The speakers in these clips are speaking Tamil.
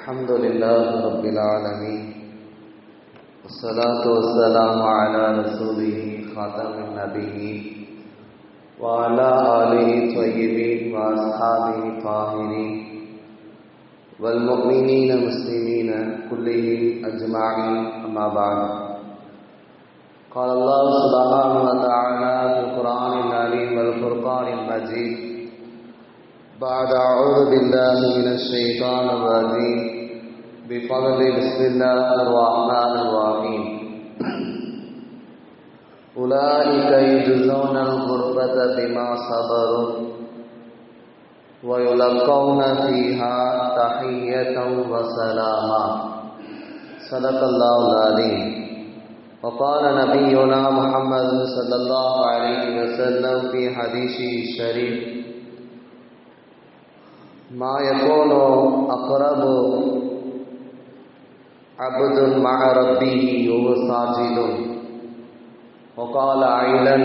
الحمد لله رب العالمين. والصلاة والسلام على رسوله خاتم النبيين وعلى آله الطيبين وأصحابه الطاهرين والمؤمنين المسلمين كلهم أجمعين. أما بعد قال الله سبحانه وتعالى في القرآن العليم والفرقان المجيد بعد أعوذ بالله من الشيطان الرجيم. بفضل بسم الله الرحمن الرحيم. أولئك يجزون الغربة بما صبروا ويلقون فيها تحية وسلاما. صدق الله العظيم. وقال نبينا محمد صلى الله عليه وسلم في حديثه الشريف ما يكون أقرب عبد مع ربه وهو ساجد وقال أيضا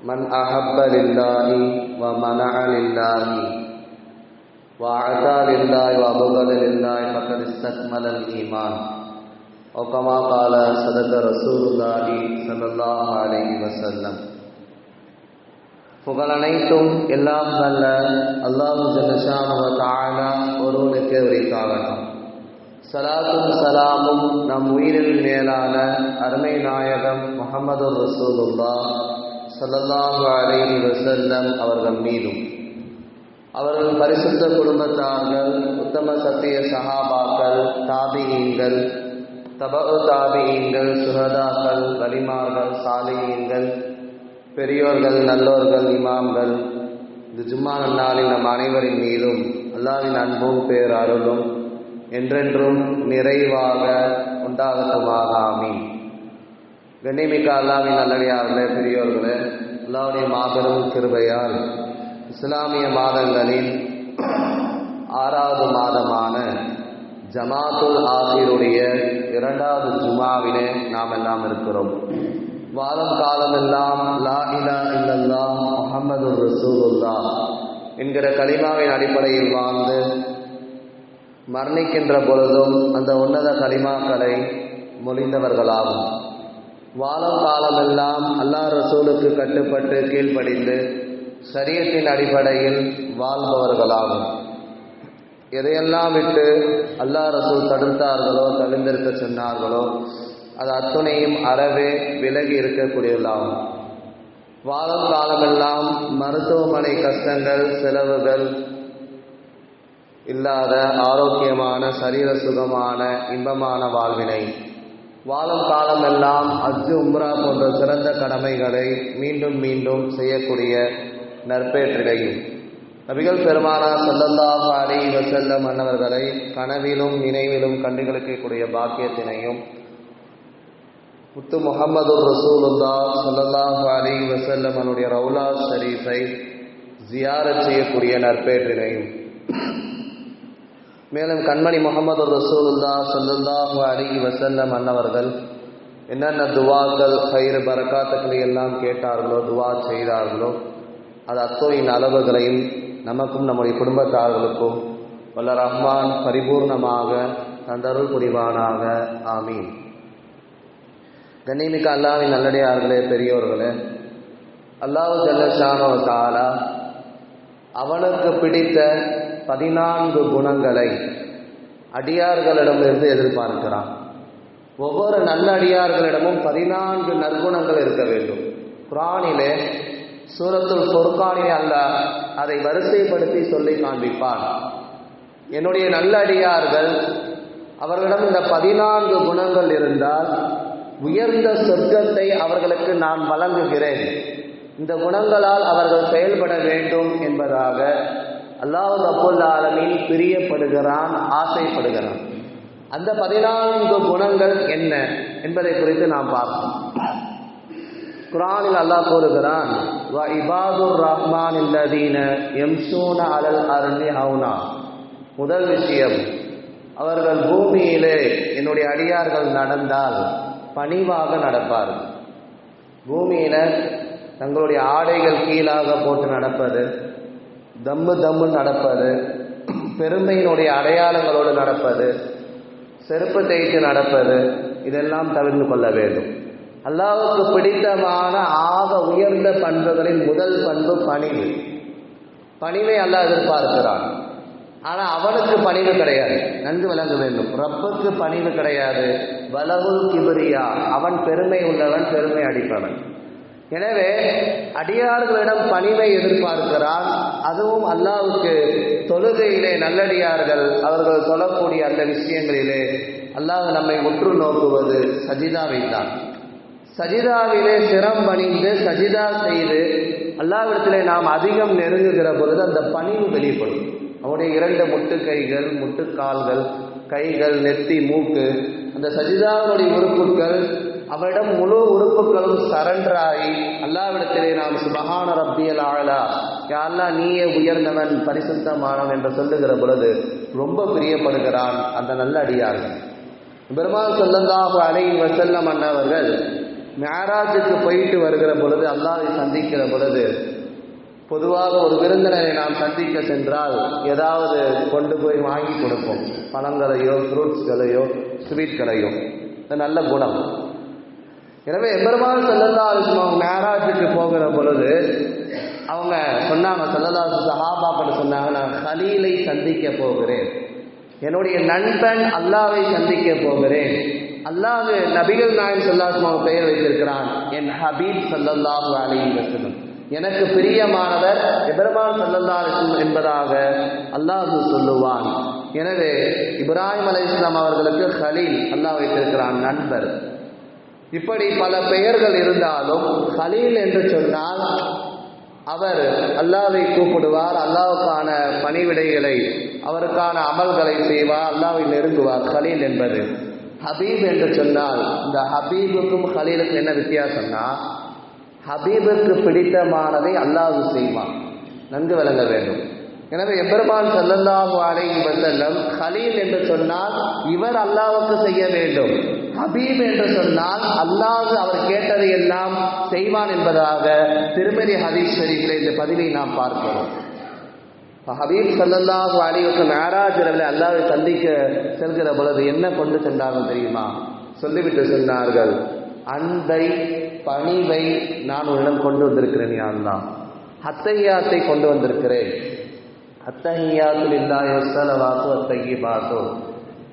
من أحب لله ومنع لله وأعطى لله وأبغض لله فقد استكمل الإيمان وكما قال صدق رسول الله صلى الله عليه وسلم புகழ் அனைத்தும் எல்லாம் நல்ல அல்லாஹு ஜல்லஷானுவ தாழா ஒருவனுக்கு உரித்தாகட்டும் சலாத்தும் சலாமும் நம் உயிரில் மேலான அருமை நாயகம் முகமது ரசூலுல்லா சல்லல்லாஹு அலைஹி வசல்லம் அவர்கள் மீதும். அவர்கள் பரிசுத்த குடும்பத்தார்கள் உத்தம சத்திய சஹாபாக்கள் தாபியீன்கள் தபு தாபியீன்கள் சுகதாக்கள் வலிமார்கள் சாலியீன்கள் பெரியோர்கள் நல்லோர்கள் இமாம்கள் இந்த ஜும்மா நாளில் நம் அனைவரின் மீதும் அல்லாவின் அன்பும் பேர் அருளும் என்றென்றும் நிறைவாக உண்டாகட்டுமாக ஆமீன் கண்ணிமிக்க அல்லாவின் நல்லடியார்களே பெரியோர்களே அல்லாவுடைய மாபெரும் கிருபையால் இஸ்லாமிய மாதங்களில் ஆறாவது மாதமான ஜமாத்துல் ஆசிருடைய இரண்டாவது ஜுமாவிலே நாம் எல்லாம் இருக்கிறோம். வாரம் காலமெல்லாம் லா இலா இல்லல்லா முகமது ரசூலுல்லா என்கிற களிமாவின் அடிப்படையில் வாழ்ந்து மரணிக்கின்ற பொழுதும் அந்த உன்னத கலிமாக்களை மொழிந்தவர்களாகும் வாழும் காலமெல்லாம் அல்லா ரசூலுக்கு கட்டுப்பட்டு கீழ்ப்படிந்து சரியத்தின் அடிப்படையில் வாழ்பவர்களாகும். எதையெல்லாம் விட்டு அல்லா ரசூல் தடுத்தார்களோ தவிர்ந்திருக்க சொன்னார்களோ அது அத்துணையும் அறவே விலகி இருக்கக்கூடியதாகும். வாழும் காலமெல்லாம் மருத்துவமனை கஷ்டங்கள் செலவுகள் இல்லாத ஆரோக்கியமான சரீர சுகமான இன்பமான வாழ்வினை. வாழும் காலமெல்லாம் அஜு உம்ரா போன்ற சிறந்த கடமைகளை மீண்டும் மீண்டும் செய்யக்கூடிய நற்பேற்றினையும் நபிகள் பெருமானா சல்லல்லாஹ் அலி செல்ல மன்னவர்களை கனவிலும் நினைவிலும் கண்டுகளிக்கக்கூடிய பாக்கியத்தினையும் முத்து முகமது ரசூலுல்லா சல்லல்லாஹு அலி வசல்லம் அவனுடைய ரவுலா ஷரீஃபை ஜியாரத் செய்யக்கூடிய நற்பேற்றினையும். மேலும் கண்மணி முகமது ரசூலுல்லா சல்லல்லாஹு அலிஹி வசல்லம் அன்னவர்கள் என்னென்ன துவாக்கள் கயிறு பரக்காத்துக்களை எல்லாம் கேட்டார்களோ துவா செய்தார்களோ அது அத்தோயின் அளவுகளையும் நமக்கும் நம்முடைய குடும்பத்தார்களுக்கும் வல்ல ரஹ்மான் பரிபூர்ணமாக தந்தருள் புரிவானாக. ஆமீன். கண்ணிமிக்க அல்லாவின் நல்லடியார்களே பெரியோர்களே அல்லாஹு ஜல்லஷானோ தாலா அவனுக்கு பிடித்த பதினான்கு குணங்களை அடியார்களிடமிருந்து எதிர்பார்க்கிறான். ஒவ்வொரு நல்ல அடியார்களிடமும் பதினான்கு நற்குணங்கள் இருக்க வேண்டும். குரானிலே சூரத்துல் பொற்கானிலே அல்ல அதை வரிசைப்படுத்தி சொல்லி காண்பிப்பான். என்னுடைய நல்ல அடியார்கள் அவர்களிடம் இந்த பதினான்கு குணங்கள் இருந்தால் உயர்ந்த சொர்க்கத்தை அவர்களுக்கு நான் வழங்குகிறேன். இந்த குணங்களால் அவர்கள் செயல்பட வேண்டும் என்பதாக அல்லாஹ் அப்புல் ஆலமின் பிரியப்படுகிறான் ஆசைப்படுகிறான். அந்த பதினான்கு குணங்கள் என்ன என்பதை குறித்து நாம் பார்ப்போம். குரானில் அல்லாஹ் கூறுகிறான் இபாதுர் ரஹ்மான் இல்லதீன எம்சூன அலல் அருணி ஹவுனா. முதல் விஷயம் அவர்கள் பூமியிலே என்னுடைய அடியார்கள் நடந்தால் பணிவாக நடப்பார்கள். பூமியில தங்களுடைய ஆடைகள் கீழாக போட்டு நடப்பது தம்மு தம்மு நடப்பது பெருமையினுடைய அடையாளங்களோடு நடப்பது செருப்பு தேய்த்து நடப்பது இதெல்லாம் தவிர்த்து கொள்ள வேண்டும். அல்லாவுக்கு பிடித்தமான ஆக உயர்ந்த பண்புகளின் முதல் பண்பு பணிவு. பணிவை அல்லாஹ் எதிர்பார்க்கிறான். ஆனால் அவனுக்கு பணிவு கிடையாது. நன்கு விளங்க வேண்டும். ரப்புக்கு பணிவு கிடையாது. வலவு கிபிரியா. அவன் பெருமை உள்ளவன் பெருமை அடிப்பவன். எனவே அடியார்களிடம் பணிவை எதிர்பார்க்கிறான் அதுவும் அல்லாவுக்கு தொழுகையிலே நல்லடியார்கள் அவர்கள் சொல்லக்கூடிய அந்த விஷயங்களிலே. அல்லாஹ் நம்மை உற்று நோக்குவது சஜிதாவை தான். சஜிதாவிலே சிரம் பணிந்து சஜிதா செய்து அல்லாவிடத்திலே நாம் அதிகம் நெருங்குகிற பொழுது அந்த பணிவு வெளிப்படும். அவருடைய இரண்டு முட்டுக்கைகள் முட்டுக்கால்கள் கைகள் நெத்தி மூக்கு அந்த சஜிதாவுடைய உறுப்புகள் அவரிடம் முழு உறுப்புகளும் சரண்டராகி அல்லாவிடத்திலே நாம் சுபகான ரப்பியல் ஆழலா யாழ்லா நீயே உயர்ந்தவன் பரிசுத்தமானவன் என்று சொல்லுகிற பொழுது ரொம்ப பிரியப்படுகிறான் அந்த நல்ல அடியார்கள் பெருமாள் சொல்லந்தாக அலை வசல்லம் அண்ணவர்கள் மேராஜுக்கு போயிட்டு வருகிற பொழுது அல்லாவை சந்திக்கிற பொழுது பொதுவாக ஒரு விருந்தினரை நாம் சந்திக்க சென்றால் ஏதாவது கொண்டு போய் வாங்கி கொடுப்போம். பழங்களையோ ஃப்ரூட்ஸ்களையோ ஸ்வீட்களையோ நல்ல குணம். எனவே எம்பெருமான் செல்லல்லா அவங்க மேராஜுக்கு போகிற பொழுது அவங்க சொன்னாங்க செல்லல்லா சஹாபாக்கள் சொன்னாங்க நான் ஹலீலை சந்திக்க போகிறேன். என்னுடைய நண்பன் அல்லாவை சந்திக்க போகிறேன். அல்லாஹ் நபிகள் நாயன் சொல்லாஸ்மாவை பெயர் வைத்திருக்கிறான். என் ஹபீப் சல்லல்லாஹு அலி வஸல்லம். எனக்கு பிரியமானவர் எபெருமான் சல்லல்லாஹு என்பதாக அல்லாஹு சொல்லுவான். எனவே இப்ராஹிம் அலி இஸ்லாம் அவர்களுக்கு ஹலீல் அல்லாஹ் வைத்திருக்கிறான் நண்பர். இப்படி பல பெயர்கள் இருந்தாலும் கலீல் என்று சொன்னால் அவர் அல்லாவை கூப்பிடுவார் அல்லாவுக்கான பணிவிடைகளை அவருக்கான அமல்களை செய்வார் அல்லாவை நெருங்குவார் கலீல் என்பது. ஹபீப் என்று சொன்னால் இந்த ஹபீபுக்கும் ஹலீலுக்கும் என்ன வித்தியாசம்னா ஹபீபுக்கு பிடித்தமானதை அல்லாஹ் செய்வான். நன்கு விளங்க வேண்டும். எனவே எம்பெருமான் சல்லல்லாஹு அலைஹி வஸல்லம் ஹலீல் என்று சொன்னால் இவர் அல்லாவுக்கு செய்ய வேண்டும். ஹபீப் என்று சொன்னால் அல்லாஹ் அவர் கேட்டதை எல்லாம் செய்வான் என்பதாக திருமதி ஹதீஸ் ஷரீஃபில் இந்த பதிவை நாம் பார்க்கிறோம். ஹபீப் சல்லல்லாஹு அலைஹி மேராஜ் இரவில் அல்லாஹ்வை சந்திக்க செல்கிற பொழுது என்ன கொண்டு சென்றார்கள் தெரியுமா? சொல்லிவிட்டு சொன்னார்கள் அன்பை பணிவை நான் உன்னிடம் கொண்டு வந்திருக்கிறேன் யான் தான் அத்தையாத்தை கொண்டு வந்திருக்கிறேன். அத்தஹியாத்துல் இல்லாஹி அத்தகைய பார்த்தோம்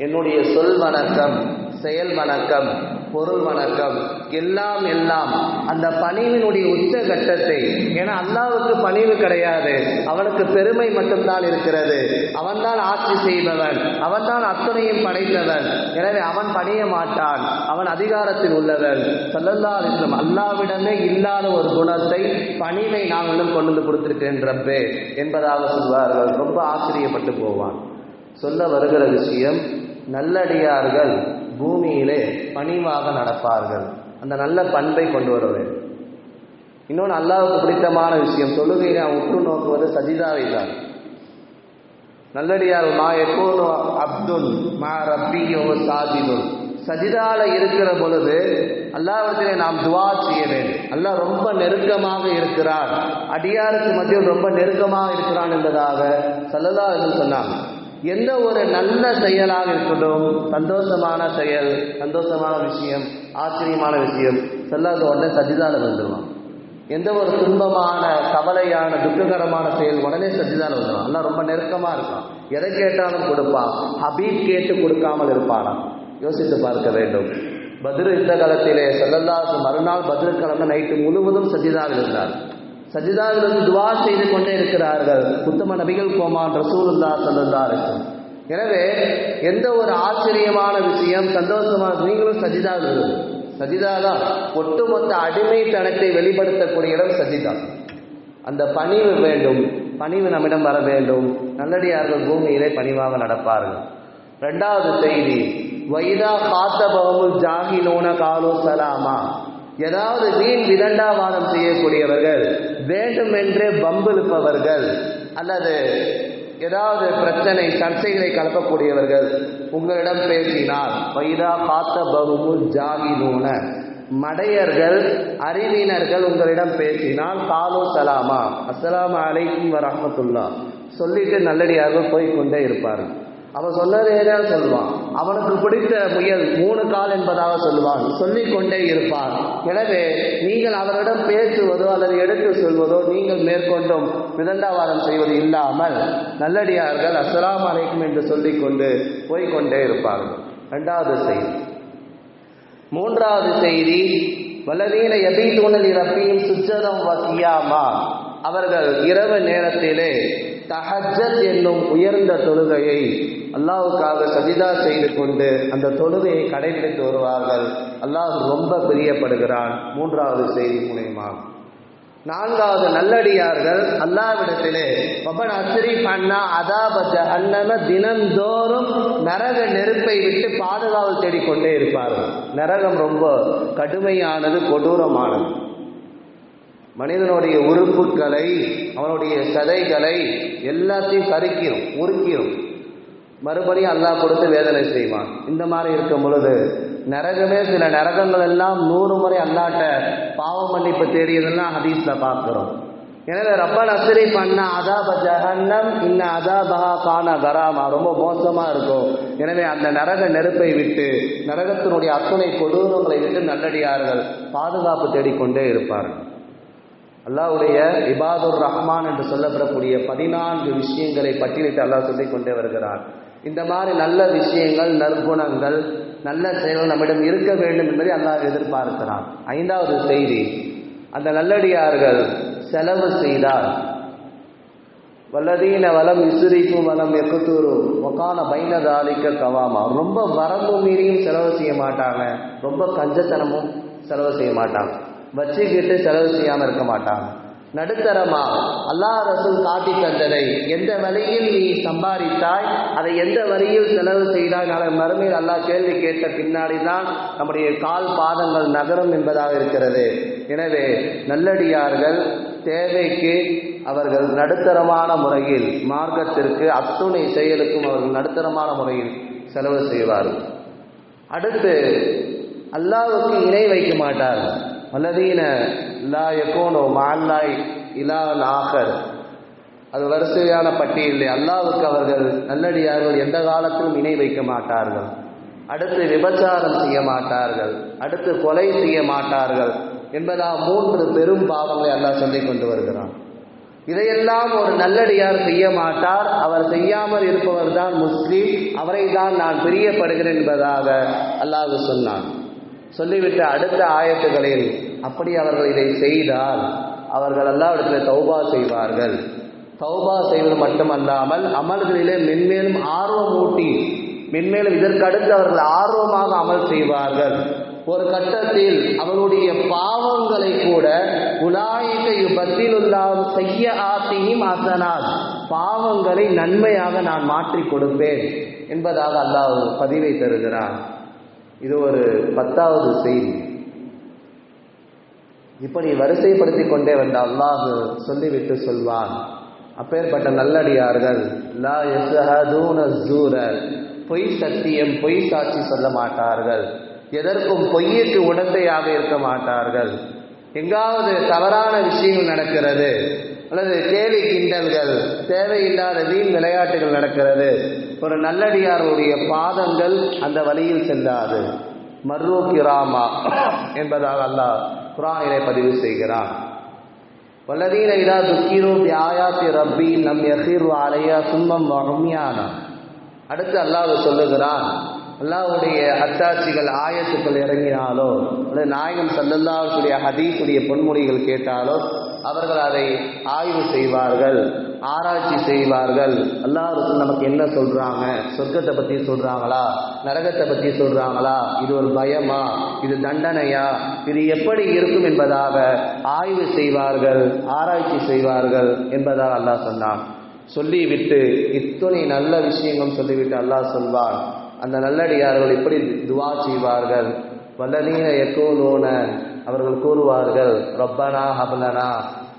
என்னுடைய சொல் வணக்கம். செயல் வணக்கம் பொருள் வணக்கம். எல்லாம் எல்லாம். அந்த பணிவினுடைய உச்ச கட்டத்தை ஏன்னா அல்லாவுக்கு பணிவு கிடையாது. அவனுக்கு பெருமை மட்டும்தான் இருக்கிறது. அவன்தான் ஆட்சி செய்பவன். அவன்தான் அத்தனையும் படைத்தவன். எனவே அவன் பணிய மாட்டான். அவன் அதிகாரத்தில் உள்ளவன். சொல்லல்லா அலிஸ்லம் அல்லாவிடமே இல்லாத ஒரு குணத்தை பணிவை நாங்களும் கொண்டு வந்து கொடுத்திருக்கின்றப்பே என்பதாக சொல்வார்கள். ரொம்ப ஆச்சரியப்பட்டு போவான். சொல்ல வருகிற விஷயம் நல்லடியார்கள் பூமியிலே பணிவாக நடப்பார்கள். அந்த நல்ல பண்பை கொண்டு வர வேண்டும். இன்னொன்று அல்லாவுக்கு பிடித்தமான விஷயம் தொழுகையை நான் உற்று நோக்குவது சஜிதாவை தான். நல்லடியார் மா எப்போது அப்துல் மா ரப்பியோ சாஜிதுல் சஜிதால இருக்கிற பொழுது அல்லாவிடத்திலே நாம் துவா செய்ய வேண்டும். அல்லாஹ் ரொம்ப நெருக்கமாக இருக்கிறார் அடியாருக்கு மத்தியில் ரொம்ப நெருக்கமாக இருக்கிறான் என்பதாக சல்லதா என்று சொன்னாங்க. எந்த ஒரு நல்ல செயலாக இருக்கட்டும் சந்தோஷமான செயல் சந்தோஷமான விஷயம் ஆச்சரியமான விஷயம் செல்லாத உடனே சஜிதான வந்துடுவான் எந்த ஒரு துன்பமான கவலையான துக்ககரமான செயல் உடனே சஜிதான வந்துடும் எல்லாம் ரொம்ப நெருக்கமாக இருக்கான். எதை கேட்டாலும் கொடுப்பான் ஹபீப் கேட்டு கொடுக்காமல் இருப்பானா? யோசித்து பார்க்க வேண்டும். பத்ரு யுத்த காலத்திலே செல்லல்லாசு மறுநாள் பதிர்கிழமை நைட்டு முழுவதும் சஜிதாவில் இருந்தார். சஜிதாவிலிருந்து துவா செய்து கொண்டே இருக்கிறார்கள். உத்தம நபிகள் கோமான் ரசூலுல்லா சல்லல்லா இருக்கும் எனவே எந்த ஒரு ஆச்சரியமான விஷயம் சந்தோஷமான நீங்களும் சஜிதா இருக்கு சஜிதா தான் ஒட்டுமொத்த அடிமைத்தனத்தை வெளிப்படுத்தக்கூடிய இடம் சஜிதா. அந்த பணிவு வேண்டும். பணிவு நம்மிடம் வர வேண்டும். நல்லடியார்கள் பூமியிலே பணிவாக நடப்பார்கள். ரெண்டாவது செய்தி வைதா காத்த ஜாகி ஜாகிலோன காலோ சலாமா. ஏதாவது வீண் விதண்டாவாதம் செய்யக்கூடியவர்கள் வேண்டுமென்றே பம்பிழுப்பவர்கள் அல்லது ஏதாவது பிரச்சனை சர்ச்சைகளை கலப்பக்கூடியவர்கள் உங்களிடம் பேசினால் வைதா காத்த பகுமு ஜாகினூன மடையர்கள் அறிவினர்கள் உங்களிடம் பேசினால் காலோ சலாமா. அஸ்லாம் அலைக்கும் வரமத்துல்லா சொல்லிட்டு நல்லடியாக போய்கொண்டே இருப்பார்கள். அவன் சொன்னதே சொல்லுவான். அவனுக்கு பிடித்த முயல் மூணு கால் என்பதாக சொல்லுவான். சொல்லிக் கொண்டே இருப்பான். எனவே நீங்கள் அவரிடம் பேசுவதோ அல்லது எடுத்து சொல்வதோ நீங்கள் மேற்கொண்டும் விதண்டாவாதம் செய்வது இல்லாமல் நல்லடியார்கள் அஸ்ஸலாமு அலைக்கும் என்று சொல்லிக்கொண்டு போய்க்கொண்டே இருப்பார்கள். இரண்டாவது செய்தி. மூன்றாவது செய்தி வல்லதீன தூணல் இறப்பையும் சுஜதம் வசியாமா அவர்கள் இரவு நேரத்திலே தஹஜத் என்னும் உயர்ந்த தொழுகையை அல்லாவுக்காக சஜிதா செய்து கொண்டு அந்த தொழுகையை கடைபிடித்து வருவார்கள். அல்லாஹ் ரொம்ப பிரியப்படுகிறான். மூன்றாவது செய்தி மூலியமாக நான்காவது நல்லடியார்கள் அல்லாவிடத்திலே பபன் அஸ்ரி பண்ணா அதாப ஜஹன்னம தினந்தோறும் நரக நெருப்பை விட்டு பாதுகாவல் தேடிக்கொண்டே இருப்பார்கள். நரகம் ரொம்ப கடுமையானது கொடூரமானது. மனிதனுடைய உறுப்புகளை அவனுடைய சதைகளை எல்லாத்தையும் கருக்கிடும் உருக்கிடும் மறுபடியும் அல்லாஹ் கொடுத்து வேதனை செய்வான். இந்த மாதிரி இருக்கும் பொழுது நரகமே சில நரகங்கள் எல்லாம் நூறு முறை அல்லாட்ட பாவ மன்னிப்பு தேடியதெல்லாம் ஹதீஸ்ல பார்க்குறோம். எனவே ரப்பன் அசிரி பண்ண அதாப ஜஹன்னம் இன்ன அதாபஹா கான கராமா ரொம்ப மோசமாக இருக்கும். எனவே அந்த நரக நெருப்பை விட்டு நரகத்தினுடைய அத்துணை கொடூரங்களை விட்டு நல்லடியார்கள் பாதுகாப்பு தேடிக்கொண்டே இருப்பார்கள். அல்லாவுடைய இபாதுர் ரஹ்மான் என்று சொல்லப்படக்கூடிய பதினான்கு விஷயங்களை பட்டியலிட்டு அல்லாஹ் சொல்லிக் கொண்டே வருகிறார். இந்த மாதிரி நல்ல விஷயங்கள் நற்குணங்கள் நல்ல செயல்கள் நம்மிடம் இருக்க வேண்டும் என்பதை அல்லாஹ் எதிர்பார்க்கிறான். ஐந்தாவது செய்தி அந்த நல்லடியார்கள் செலவு செய்தால் வல்லதீன வளம் இசுரிக்கும் வளம் எக்குத்தூரு ஒக்கான பைனதாலிக்க கவாமா. ரொம்ப வரம்பு மீறியும் செலவு செய்ய மாட்டாங்க. ரொம்ப கஞ்சத்தனமும் செலவு செய்ய மாட்டாங்க. வச்சுக்கிட்டு செலவு செய்யாமல் இருக்க மாட்டாங்க நடுத்தரமா அல்லாஹ் ரசூல் காட்டி தந்ததை எந்த வழியில் நீ சம்பாதித்தாய் அதை எந்த வழியில் செலவு செய்தாய் நாளை மறுமையில் அல்லாஹ் கேள்வி கேட்ட பின்னாடி தான் நம்முடைய கால் பாதங்கள் நகரும் என்பதாக இருக்கிறது. எனவே நல்லடியார்கள் தேவைக்கு அவர்கள் நடுத்தரமான முறையில் மார்க்கத்திற்கு அத்துணை செயலுக்கும் அவர்கள் நடுத்தரமான முறையில் செலவு செய்வார்கள். அடுத்து அல்லாவுக்கு இணை வைக்க மாட்டார்கள். வல்லதீன லா எக்கோனோ மால்லாய் இலாஹன் ஆகர் அது வரிசையான பட்டியலில் அல்லாவுக்கு அவர்கள் நல்லடியார்கள் எந்த காலத்திலும் இணை வைக்க மாட்டார்கள். அடுத்து விபச்சாரம் செய்ய மாட்டார்கள். அடுத்து கொலை செய்ய மாட்டார்கள் என்பதா மூன்று பெரும் பாவங்களை அல்லாஹ் சொல்லிக் கொண்டு வருகிறான். இதையெல்லாம் ஒரு நல்லடியார் செய்ய மாட்டார். அவர் செய்யாமல் இருப்பவர் தான் முஸ்லீம். அவரை தான் நான் பிரியப்படுகிறேன் என்பதாக அல்லாஹ் சொன்னான். சொல்லிவிட்ட அடுத்த ஆயத்துகளில் அப்படி அவர்கள் இதை செய்தால் அவர்கள் அல்லாவிடத்தில் தௌபா செய்வார்கள். தௌபா செய்வது மட்டுமல்லாமல் அமல்களிலே மென்மேலும் ஆர்வம் ஊட்டி மென்மேலும் இதற்கடுத்து அவர்கள் ஆர்வமாக அமல் செய்வார்கள். ஒரு கட்டத்தில் அவருடைய பாவங்களை கூட உலாயிக பத்திலுல்லாம் செய்ய ஆத்தியும் அசனால் பாவங்களை நன்மையாக நான் மாற்றி கொடுப்பேன் என்பதாக அல்லாஹ் பதிவை தருகிறான். இது ஒரு பத்தாவது செய்தி. இப்படி வரிசைப்படுத்தி கொண்டே வந்த அல்லாஹு சொல்லிவிட்டு சொல்வான். அப்பேற்பட்ட நல்லடியார்கள் லா யஸ்ஹதூன பொய் சத்தியம் பொய் சாட்சி சொல்ல மாட்டார்கள். எதற்கும் பொய்யுக்கு உடந்தையாக இருக்க மாட்டார்கள். எங்காவது தவறான விஷயங்கள் நடக்கிறது. அல்லது கேலி கிண்டல்கள் தேவையில்லாத வீண் விளையாட்டுகள் நடக்கிறது. ஒரு நல்லடியாருடைய பாதங்கள் அந்த வழியில் செல்லாது. மர்ரூ கிராமா என்பதாக அல்லாஹ் குரானிலே பதிவு செய்கிறான். வல்லதீன இதா துக்கீரோ தியாயாத்தி ரப்பி நம் யஹீர் அலையா சும்மம் வறுமையான அடுத்து அல்லாஹ் சொல்லுகிறான் அல்லாஹுடைய அத்தாட்சிகள் ஆயத்துக்கள் இறங்கினாலோ அல்லது நாயகம் சல்லல்லாவுடைய ஹதீஸுடைய பொன்மொழிகள் கேட்டாலோ அவர்கள் அதை ஆய்வு செய்வார்கள் ஆராய்ச்சி செய்வார்கள். அல்லாஹ் நமக்கு என்ன சொல்றாங்க? சொர்க்கத்தை பத்தி சொல்றாங்களா? நரகத்தை பத்தி சொல்றாங்களா? இது ஒரு பயமா? இது தண்டனையா? இது எப்படி இருக்கும் என்பதாக ஆய்வு செய்வார்கள் ஆராய்ச்சி செய்வார்கள் என்பதாக அல்லாஹ் சொன்னான். சொல்லிவிட்டு இத்தனை நல்ல விஷயங்கள் சொல்லிவிட்டு அல்லாஹ் சொல்வான். அந்த நல்லடியார்கள் எப்படி துவா செய்வார்கள். வல்லனீன எக்கோலோன அவர்கள் கூறுவார்கள் ரப்பனா ஹபலனா.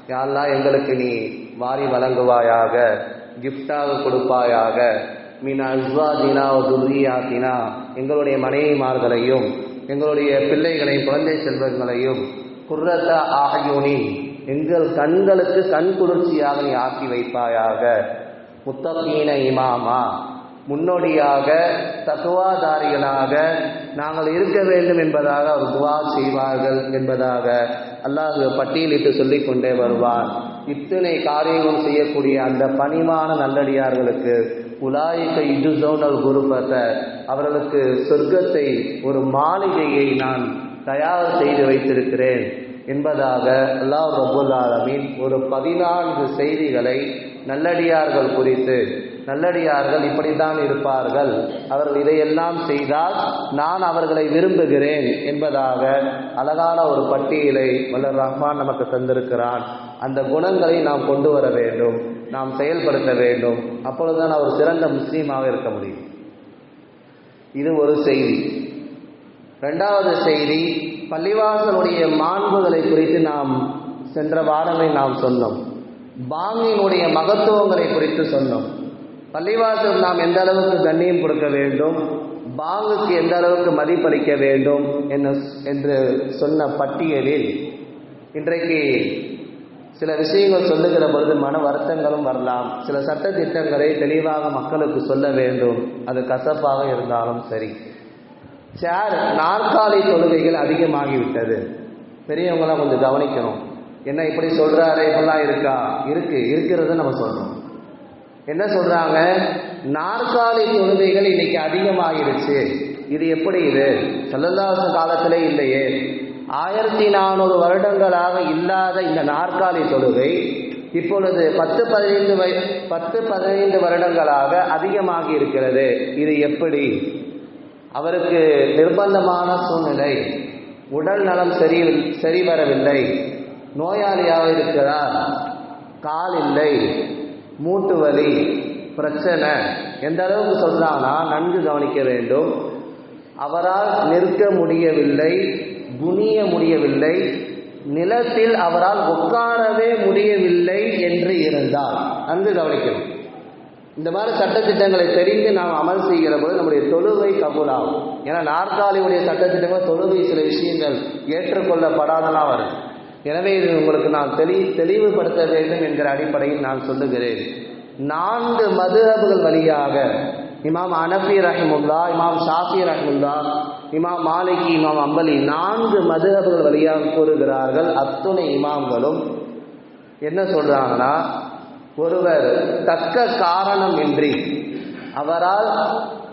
யாரெல்லாம் எங்களுக்கு நீ வாரி வழங்குவாயாக கிஃப்டாக கொடுப்பாயாக. மீன் அஸ்வாதினா துர்ரியாத்தினா. எங்களுடைய மனைவிமார்களையும் எங்களுடைய பிள்ளைகளையும் குழந்தை செல்வங்களையும் குர்ரத ஆகியோனி எங்கள் கண்களுக்கு கண் குளிர்ச்சியாக நீ ஆக்கி வைப்பாயாக. முத்தமீன இமாமா. முன்னோடியாக தத்துவாதாரிகளாக நாங்கள் இருக்க வேண்டும் என்பதாக அவர் துவா செய்வார்கள் என்பதாக அல்லாஹ் பட்டியலிட்டு சொல்லிக் கொண்டே வருவார். இத்தனை காரியங்களும் செய்யக்கூடிய அந்த பணிவான நல்லடியார்களுக்கு உலாயிக்க இஜுசோனல் குருபத்தை அவர்களுக்கு சொர்க்கத்தை ஒரு மாளிகையை நான் தயார் செய்து வைத்திருக்கிறேன் என்பதாக அல்லாஹ் ரபுல் ஆலமின் ஒரு பதினான்கு செய்திகளை நல்லடியார்கள் குறித்து நல்லடியார்கள் இப்படித்தான் இருப்பார்கள். அவர்கள் இதையெல்லாம் செய்தால் நான் அவர்களை விரும்புகிறேன் என்பதாக அழகான ஒரு பட்டியலை வல்லர் ரஹ்மான் நமக்கு தந்திருக்கிறான். அந்த குணங்களை நாம் கொண்டு வர வேண்டும். நாம் செயல்படுத்த வேண்டும். அப்பொழுதுதான் அவர் சிறந்த முஸ்லீமாக இருக்க முடியும். இது ஒரு செய்தி. ரெண்டாவது செய்தி பள்ளிவாசலுடைய மாண்புகளை குறித்து நாம் சென்ற வாரங்களில் நாம் சொன்னோம். பாங்கினுடைய மகத்துவங்களை குறித்து சொன்னோம். பள்ளிவாசல் நாம் எந்த அளவுக்கு கண்ணியம் கொடுக்க வேண்டும்? பாங்குக்கு எந்த அளவுக்கு மதிப்பளிக்க வேண்டும்? என்ன என்று சொன்ன பட்டியலில் இன்றைக்கு சில விஷயங்கள் சொல்லுகிற பொழுது மன வருத்தங்களும் வரலாம். சில சட்ட திட்டங்களை தெளிவாக மக்களுக்கு சொல்ல வேண்டும். அது கசப்பாக இருந்தாலும் சரி. சேர் நாற்காலி தொழுகைகள் அதிகமாகிவிட்டது. பெரியவங்களாம் கொஞ்சம் கவனிக்கணும். என்ன இப்படி சொல்கிறாரே இப்படிலாம் இருக்கா? இருக்கு. இருக்கிறத நம்ம சொல்கிறோம் என்ன சொல்றாங்க? நாற்காலி தொழுகைகள் இன்னைக்கு அதிகமாகிடுச்சு. இது எப்படி இது? செல்லல்லாச காலத்திலே இல்லையே. ஆயிரத்தி நானூறு வருடங்களாக இல்லாத இந்த நாற்காலி தொழுகை இப்பொழுது பத்து பதினைந்து வய பத்து பதினைந்து வருடங்களாக அதிகமாகி இருக்கிறது. இது எப்படி? அவருக்கு நிர்பந்தமான சூழ்நிலை. உடல் நலம் சரி சரி வரவில்லை நோயாளியாக இருக்கிறார். கால் இல்லை. மூட்டு வலி பிரச்சனை எந்த அளவுக்கு சொல்கிறாங்கன்னா நன்கு கவனிக்க வேண்டும். அவரால் நிற்க முடியவில்லை குனிய முடியவில்லை நிலத்தில் அவரால் உட்காரவே முடியவில்லை என்று இருந்தால் நன்கு கவனிக்கணும். இந்த மாதிரி சட்டத்திட்டங்களை தெரிந்து நாம் அமல் செய்கிற போது நம்முடைய தொழுகை கபூலாகும். ஏன்னா நாற்காலியுடைய சட்டத்திட்டங்கள் தொழுவை சில விஷயங்கள் ஏற்றுக்கொள்ளப்படாதெல்லாம் வருது. எனவே இது உங்களுக்கு நான் தெளி தெளிவுபடுத்த வேண்டும் என்கிற அடிப்படையில் நான் சொல்லுகிறேன். நான்கு மதுஹபுகள் வழியாக இமாம் அனபி ரஹிமுல்லா இமாம் ஷாஃபி ரஹிமுல்லா இமாம் மாலிகி இமாம் அம்பலி நான்கு மதுஹபுகள் வழியாக கூறுகிறார்கள் அத்துணை இமாம்களும். என்ன சொல்றாங்கன்னா ஒருவர் தக்க காரணம் இன்றி அவரால்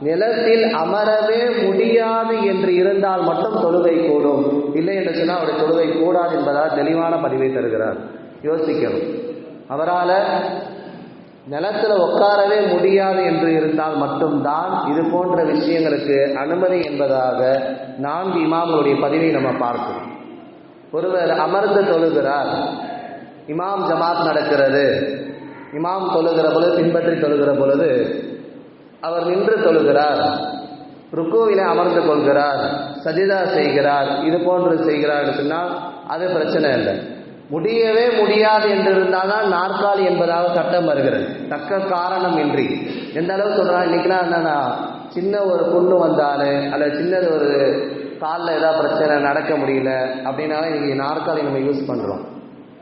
நிலத்தில் அமரவே முடியாது என்று இருந்தால் மட்டும் தொழுகை கூடும். இல்லை என்று சொன்னால் அவருடைய தொழுகை கூடாது என்பதால் தெளிவான பதிவை தருகிறார். யோசிக்கணும். அவரால் நிலத்தில் உட்காரவே முடியாது என்று இருந்தால் மட்டும்தான் இது போன்ற விஷயங்களுக்கு அனுமதி என்பதாக நான்கு இமாம்களுடைய பதிவை நம்ம பார்க்கிறோம். ஒருவர் அமர்ந்து தொழுகிறார். இமாம் ஜமாத் நடக்கிறது. இமாம் தொழுகிற பொழுது பின்பற்றி தொழுகிற பொழுது அவர் நின்று தொழுகிறார். ருக்குவில அமர்ந்து கொள்கிறார். சஜிதா செய்கிறார். இது போன்று செய்கிறார் சொன்னால் அது பிரச்சனை இல்லை. முடியவே முடியாது என்று இருந்தால்தான் நாற்காலி என்பதாக சட்டம் வருகிறது. தக்க காரணம் இன்றி எந்த அளவு சொல்கிறான் இன்னைக்குலாம் என்னன்னா சின்ன ஒரு புண்ணு வந்தாலும் அல்லது சின்னது ஒரு காலில் ஏதாவது பிரச்சனை நடக்க முடியல அப்படின்னாலும் இன்னைக்கு நாற்காலி நம்ம யூஸ் பண்ணுறோம்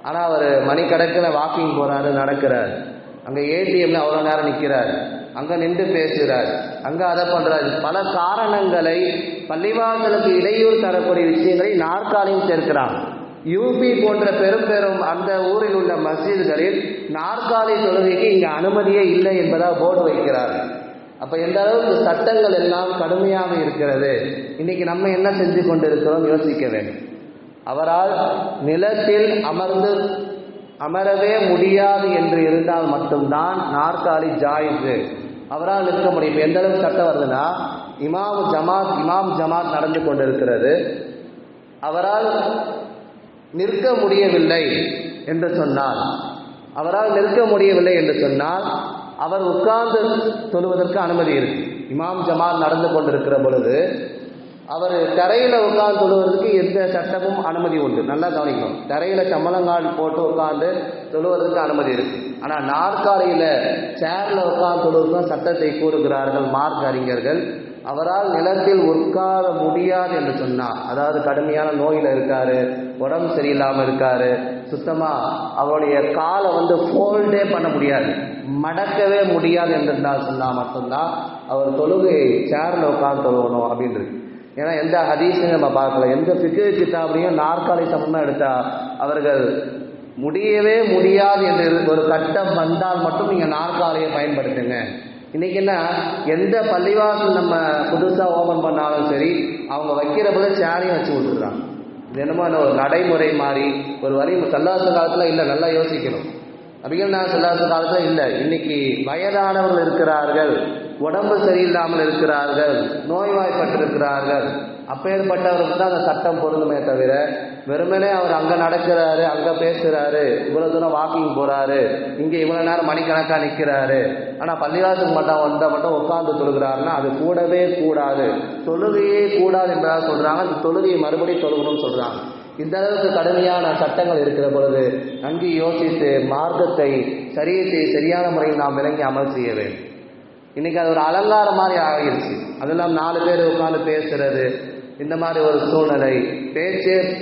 ஆனால் அவர் மணிக்கணக்கில் வாக்கிங் போகிறாரு நடக்கிறார். அங்கே ஏடிஎம்ல அவ்வளோ நேரம் நிற்கிறார் அங்கே நின்று பேசுகிறார். அங்கே அதை பண்ணுறாரு பல காரணங்களை பள்ளிவாசலுக்கு இடையூறு தரக்கூடிய விஷயங்களை நாற்காலியும் சேர்க்கிறான். யூபி போன்ற பெரும் பெரும் அந்த ஊரில் உள்ள மஸ்ஜிதுகளில் நாற்காலி தொழுகைக்கு இங்கே அனுமதியே இல்லை என்பதாக போர்டு வைக்கிறார்கள் அப்ப எந்த அளவுக்கு சட்டங்கள் எல்லாம் கடுமையாக இருக்கிறது? இன்னைக்கு நம்ம என்ன செஞ்சு கொண்டிருக்கிறோம் யோசிக்க வேண்டும். அவரால் நிலத்தில் அமர்ந்து அமரவே முடியாது என்று இருந்தால் மட்டும்தான் நாற்காலி ஜாயிது. அவரால் நிற்க முடியும். எந்த அளவுக்கு சட்டம் வருதுன்னா இமாம் ஜமாத் இமாம் ஜமாத் நடந்து கொண்டிருக்கிறது. அவரால் நிற்க முடியவில்லை என்று சொன்னால் அவரால் நிற்க முடியவில்லை என்று சொன்னால் அவர் உட்கார்ந்து தொழுவதற்கு அனுமதி இருக்கு. இமாம் ஜமாத் நடந்து கொண்டிருக்கிற பொழுது அவர் தரையில் உட்கார்ந்து தொழுவதற்கு எந்த சட்டமும் அனுமதி உண்டு. நல்லா கவனிக்கணும். தரையில் சம்மளங்கால் போட்டு உட்கார்ந்து தொழுவதற்கு அனுமதி இருக்கு. ஆனால் நாற்காலியில் சேரில் உட்கார்ந்து தொழுவதுதான் சட்டத்தை கூறுகிறார்கள் மார்க் அறிஞர்கள். அவரால் நிலத்தில் உட்கார முடியாது என்று சொன்னார். அதாவது கடுமையான நோயில் இருக்காரு உடம்பு சரியில்லாமல் இருக்காரு சுத்தமாக அவருடைய காலை வந்து ஃபோல்டே பண்ண முடியாது. மடக்கவே முடியாது என்றால் சொன்னால் மட்டும்தான் அவர் தொழுகையை சேரில் உட்கார்ந்து தொழுகணும் அப்படின்றது. ஏன்னா எந்த ஹதீஸையும் நம்ம பார்க்கல. எந்த ஃபிக்கு கிதாபையும் நாற்காலி சமமாக எடுத்தா அவர்கள் முடியவே முடியாது என்று ஒரு கட்டம் வந்தால் மட்டும் நீங்கள் நாற்காலியை பயன்படுத்துங்க. இன்றைக்கி என்ன? எந்த பள்ளிவாசல் நம்ம புதுசாக ஓபன் பண்ணாலும் சரி அவங்க வைக்கிற போல சேரையும் வச்சு விட்டுறாங்க இது என்னமோ ஒரு நடைமுறை மாதிரி ஒரு வரி சல்லாச காலத்தில் இல்லை நல்லா யோசிக்கணும். அப்படிங்கிற நான் சல்லாச காலத்தில் இல்லை. இன்னைக்கு வயதானவர்கள் இருக்கிறார்கள். உடம்பு சரியில்லாமல் இருக்கிறார்கள் நோய்வாய்ப்பட்டிருக்கிறார்கள். அப்பேற்பட்டவருக்கு தான் அந்த சட்டம் பொருந்துமே தவிர வெறுமனே அவர் அங்கே நடக்கிறாரு அங்கே பேசுகிறாரு இவ்வளோ தூரம் வாக்கிங் போகிறாரு இங்கே இவ்வளோ நேரம் மணிக்கணக்காக நிற்கிறாரு ஆனால் பள்ளிவாசலுக்கு மட்டும் வந்தால் மட்டும் உட்காந்து தொழுகிறாருன்னா அது கூடவே கூடாது. தொழுகையே கூடாது என்பதாக சொல்கிறாங்க அந்த தொழுகையை மறுபடியும் தொழுகணும்னு சொல்கிறாங்க இந்த அளவுக்கு கடுமையான சட்டங்கள் இருக்கிற பொழுது நன்கு யோசித்து மார்க்கத்தை சரியத்தை சரியான முறையில் நாம் விளங்கி அமல் செய்ய வேண்டும். இன்னைக்கு அது ஒரு அலங்காரம் மாதிரி ஆகிருச்சு. அதெல்லாம் நாலு பேர் உட்காந்து பேசுறது இந்த மாதிரி ஒரு சூழ்நிலை. பேச்சு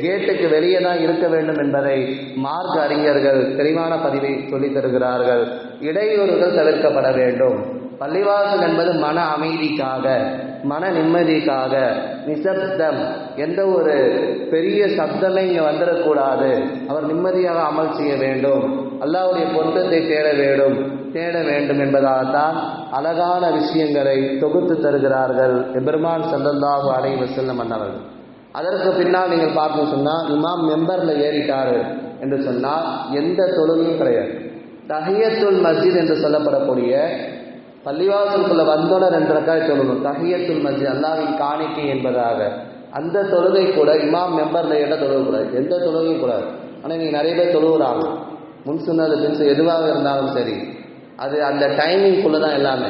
கேட்டுக்கு வெளியே தான் இருக்க வேண்டும் என்பதை மார்க் அறிஞர்கள் தெளிவான பதிவை சொல்லித் தருகிறார்கள். இடையூறுகள் தவிர்க்கப்பட வேண்டும். பள்ளிவாசல் என்பது மன அமைதிக்காக மன நிம்மதிக்காக நிசப்தம் எந்த ஒரு பெரிய சப்தமே இங்கே வந்துடக்கூடாது. அவர் நிம்மதியாக அமல் செய்ய வேண்டும். அல்லாவுடைய பொருத்தத்தை தேட வேண்டும். தேட வேண்டும் என்பதால்தான் அழகான விஷயங்களை தொகுத்து தருகிறார்கள் எபெருமான் சந்தந்தாகு அலைஹி செல்லம் மன்னர்கள் அதற்கு பின்னால் நீங்கள் பார்க்க சொன்னால் இமாம் மெம்பரில் ஏறிட்டாரு என்று சொன்னால் எந்த தொழுகையும் கிடையாது. தஹியத்துல் மஸ்ஜித் என்று சொல்லப்படக்கூடிய பள்ளிவாசலுக்குள்ள வந்தோட ரெண்டு ரக்காய் தொழுகணும். தஹியத்துல் மஸ்ஜித் அல்லாவின் காணிக்கை என்பதாக. அந்த தொழுகை கூட இமாம் மெம்பரில் ஏற தொழுகக்கூடாது எந்த தொழுகையும் கூடாது. ஆனால் நீங்கள் நிறைய பேர் தொழுகிறாங்க முன் சொன்னது பின் எதுவாக இருந்தாலும் சரி. அது அந்த டைமிங்குள்ள தான் எல்லாமே.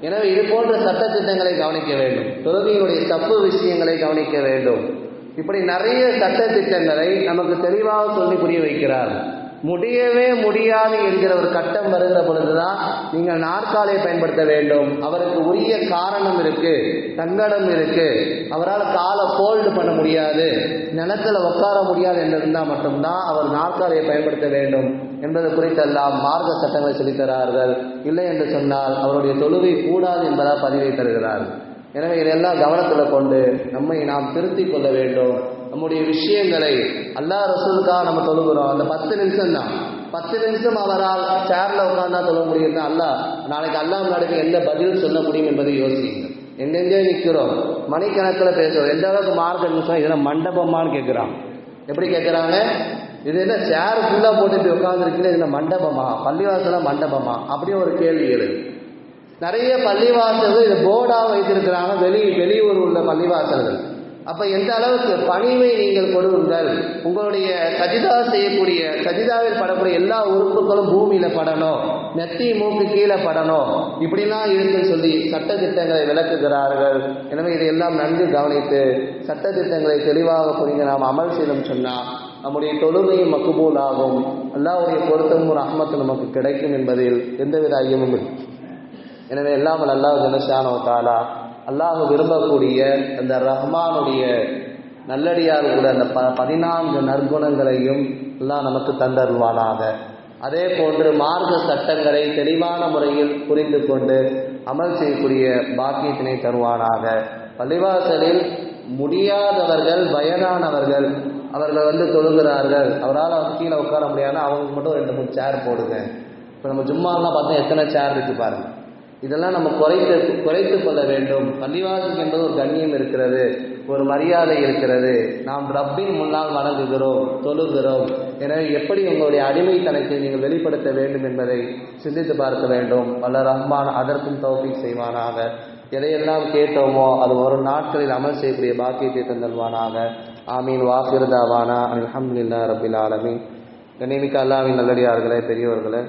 எனவே இது போன்ற சட்டத்திட்டங்களை கவனிக்க வேண்டும். துறவியினுடைய தப்பு விஷயங்களை கவனிக்க வேண்டும். இப்படி நிறைய சட்டத்திட்டங்களை நமக்கு தெளிவாக சொல்லி புரிய வைக்கிறார். முடியவே முடியாது என்கிற ஒரு கட்டம் வருகிற பொழுதுதான் நீங்கள் நாற்காலியை பயன்படுத்த வேண்டும். அவருக்கு உரிய காரணம் இருக்கு தங்கடம் இருக்கு. அவரால் காலை ஃபோல்டு பண்ண முடியாது. நிலத்துல உட்கார முடியாது என்று இருந்தால் மட்டும்தான் அவர் நாற்காலியை பயன்படுத்த வேண்டும். என்பது குறித்தெல்லாம் மார்க்க சட்டங்களை சொல்லித்தரார்கள் இல்லை என்று சொன்னால் அவருடைய தொழுகை கூடாது என்பதாக பதிவை தருகிறார்கள் எனவே இதெல்லாம் கவனத்தில் கொண்டு நம்மை நாம் திருத்திக் கொள்ள வேண்டும். நம்முடைய விஷயங்களை அல்லா ரசூலுக்காக நம்ம தொழுகிறோம். அந்த பத்து நிமிஷம் தான். பத்து நிமிஷம் அவரால் சேர்ல உட்கார்ந்தா சொல்ல முடியும் அல்லா நாளைக்கு அல்லா முன்னாடி எந்த பதில் சொல்ல முடியும் என்பதை யோசிங்க எங்கெங்கே நிற்கிறோம் மணிக்கணக்கில் பேசுறோம் எந்த அளவுக்கு மார்க் நிமிஷம்? இதெல்லாம் மண்டபமான்னு கேட்குறான். எப்படி கேட்குறாங்க இது என்ன சேர் ஃபுல்லாக போட்டு இப்படி உட்காந்துருக்கீங்க இது என்ன மண்டபமா? பள்ளிவாசலா மண்டபமா? அப்படியே ஒரு கேள்வி எழுது. நிறைய பள்ளிவாசல்கள் இது போர்டாக வைத்திருக்கிறாங்க வெளி வெளியூர் உள்ள பள்ளிவாசல்கள். அப்ப எந்த அளவுக்கு பணிவை நீங்கள் கொடுங்கள் உங்களுடைய சஜிதா செய்யக்கூடிய சஜிதாவில் படக்கூடிய எல்லா உறுப்புகளும் பூமியில படணும் நெத்தி மூக்கு கீழே படணும். இப்படிலாம் இருக்குன்னு சொல்லி சட்ட திட்டங்களை விளக்குகிறார்கள். எனவே இதையெல்லாம் நன்கு கவனித்து சட்ட திட்டங்களை தெளிவாக புரிந்து நாம் அமல் செய்யணும் சொன்னா நம்முடைய தொழுமையும் மக்குபூல் ஆகும். அல்லாவுடைய பொருத்தமும் அகமத்து நமக்கு கிடைக்கும் என்பதில் எந்தவித ஐயமும் இல்லை. எனவே எல்லாம் அல்லாஹ் ஜனஷானோ தாலா அல்லாஹ் விரும்பக்கூடிய அந்த ரஹ்மானுடைய நல்லடியார் கூட அந்த ப பதினான்கு நற்குணங்களையும் எல்லாம் நமக்கு தந்தருவானாக அதே போன்று மார்க்க சட்டங்களை தெளிவான முறையில் புரிந்து கொண்டு அமல் செய்யக்கூடிய பாக்கியத்தினை தருவானாக. பள்ளிவாசலில் முடியாதவர்கள் வயதானவர்கள் அவர்கள் வந்து தொழுகிறார்கள் அவரால் கீழே உட்கார முடியாதுன்னா அவங்களுக்கு மட்டும் ரெண்டு மூணு சேர் போடுங்க. இப்போ நம்ம ஜும்மாலாம் பார்த்தா எத்தனை சேர் இருக்கு பாருங்கள் இதெல்லாம் நம்ம குறைத்து குறைத்து கொள்ள வேண்டும். பள்ளிவாசல் என்பது ஒரு கண்ணியம் இருக்கிறது ஒரு மரியாதை இருக்கிறது. நாம் ரப்பின் முன்னால் வணங்குகிறோம் தொழுகிறோம். எனவே எப்படி உங்களுடைய அடிமைத்தனத்தை நீங்கள் வெளிப்படுத்த வேண்டும் என்பதை சிந்தித்து பார்க்க வேண்டும். வல்ல ரஹ்மான் அதற்கும் தௌஃபீக் செய்வானாக. எதையெல்லாம் கேட்டோமோ அது ஒரு நாட்களில் அமல் செய்யக்கூடிய பாக்கியத்தை தந்தல்வானாக. ஆமீன். வாசிருதாவானா அலமதுல்லா ரபில் ஆலமீன். கண்ணிமிக்க அல்லாவின் நல்லடியார்களே பெரியவர்களே